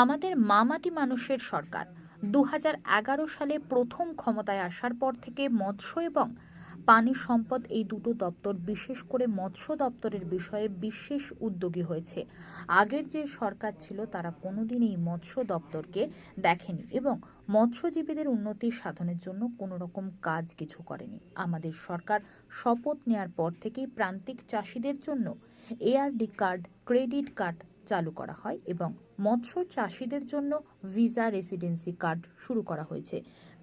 আমাদের মামাটি মানুষের সরকার। দু হাজার এগারো সালে প্রথম ক্ষমতায় আসার পর থেকে মৎস্য এবং পানি সম্পদ এই দুটো দপ্তর, বিশেষ করে মৎস্য দপ্তরের বিষয়ে বিশেষ উদ্যোগী হয়েছে। আগের যে সরকার ছিল, তারা কোনোদিনই মৎস্য দপ্তরকে দেখেনি এবং মৎস্যজীবীদের উন্নতি সাধনের জন্য কোনো রকম কাজ কিছু করেনি। আমাদের সরকার শপথ নেয়ার পর থেকেই প্রান্তিক চাষিদের জন্য এআরডি কার্ড ক্রেডিট কার্ড চালু করা হয় এবং মৎস্য চাষিদের জন্য ভিসা রেসিডেন্সি কার্ড শুরু করা হয়েছে।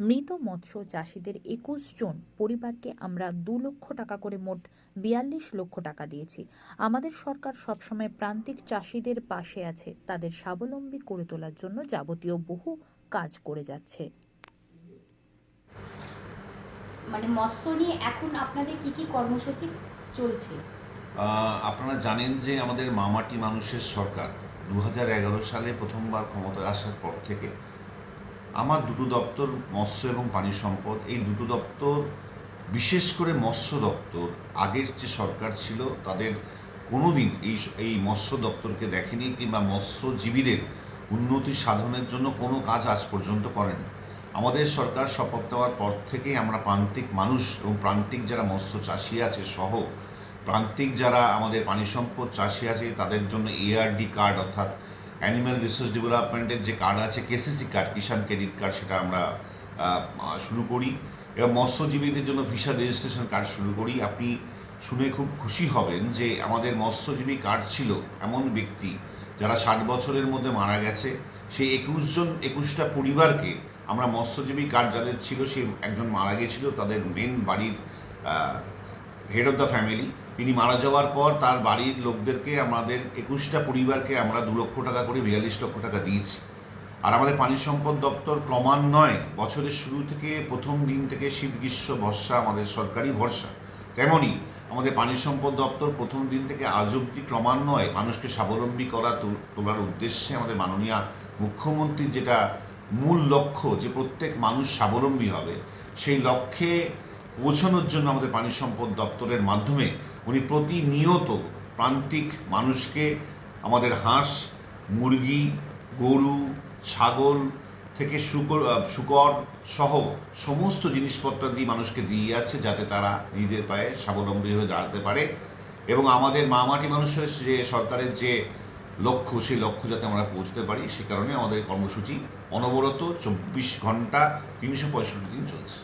মৃত মৎস্য চাষিদের একুশ জন পরিবারকে আমরা দু লক্ষ টাকা করে মোট বিয়াল্লিশ লক্ষ টাকা দিয়েছি। আমাদের সরকার সবসময় প্রান্তিক চাষিদের পাশে আছে, তাদের স্বাবলম্বী করে তোলার জন্য যাবতীয় বহু কাজ করে যাচ্ছে। মানে মৎস্য নিয়ে এখন আপনাদের কি কি কর্মসূচি চলছে? আপনারা জানেন যে আমাদের মামাটি মানুষের সরকার দু হাজার এগারো সালে প্রথমবার ক্ষমতায় আসার পর থেকে আমার দুটো দপ্তর, মৎস্য এবং পানি সম্পদ, এই দুটো দপ্তর, বিশেষ করে মৎস্য দপ্তর, আগের যে সরকার ছিল তাদের কোনোদিন এই এই মৎস্য দপ্তরকে দেখেনি কিংবা মৎস্যজীবীদের উন্নতি সাধনের জন্য কোনো কাজ আজ পর্যন্ত করেনি। আমাদের সরকার শপথ নেওয়ার পর থেকেই আমরা প্রান্তিক মানুষ এবং প্রান্তিক যারা মৎস্য চাষি আছে সহ প্রান্তিক যারা আমাদের পানি সম্পদ চাষি আছে, তাদের জন্য এআরডি কার্ড অর্থাৎ অ্যানিম্যাল রিসোর্স ডেভেলপমেন্টের যে কার্ড আছে KCC card Kisan credit card সেটা আমরা শুরু করি। এবং মৎস্যজীবীদের জন্য ভিসা রেজিস্ট্রেশন কার্ড শুরু করি। আপনি শুনে খুব খুশি হবেন যে আমাদের মৎস্যজীবী কার্ড ছিল এমন ব্যক্তি যারা ষাট বছরের মধ্যে মারা গেছে। সেই একুশ জন, একুশটা পরিবারকে আমরা মৎস্যজীবী কার্ড যাদের ছিল, সে একজন মারা গেছিল। তাদের মেন বাড়ির হেড অফ দ্য ফ্যামিলি তিনি মারা যাওয়ার পর তার বাড়ির লোকদেরকে, আমাদের একুশটা পরিবারকে আমরা দু লক্ষ টাকা করে, বিয়াল্লিশ লক্ষ টাকা দিয়েছি। আর আমাদের পানি সম্পদ দপ্তর ক্রমান্বয়ে বছরের শুরু থেকে প্রথম দিন থেকে শীত, গ্রীষ্ম, বর্ষা আমাদের সরকারি ভরসা। তেমনই আমাদের পানি সম্পদ দপ্তর প্রথম দিন থেকে আজ অব্দি ক্রমান্বয়ে মানুষকে স্বাবলম্বী করা তোলার উদ্দেশ্যে আমাদের মাননীয় মুখ্যমন্ত্রীর যেটা মূল লক্ষ্য যে প্রত্যেক মানুষ স্বাবলম্বী হবে, সেই লক্ষ্যে পৌঁছানোর জন্য আমাদের পানি সম্পদ দপ্তরের মাধ্যমে উনি প্রতিনিয়ত প্রান্তিক মানুষকে আমাদের হাঁস, মুরগি, গরু, ছাগল থেকে শুকর শুকর সহ সমস্ত জিনিসপত্র দিয়ে মানুষকে দিয়ে যাচ্ছে যাতে তারা নিজের পায়ে স্বাবলম্বী হয়ে দাঁড়াতে পারে। এবং আমাদের মামাটি মানুষের যে সরকারের যে লক্ষ্য, সেই লক্ষ্য যাতে আমরা পৌঁছতে পারি, সে কারণে আমাদের কর্মসূচি অনবরত চব্বিশ ঘণ্টা তিনশো পঁয়ষট্টি দিন চলছে।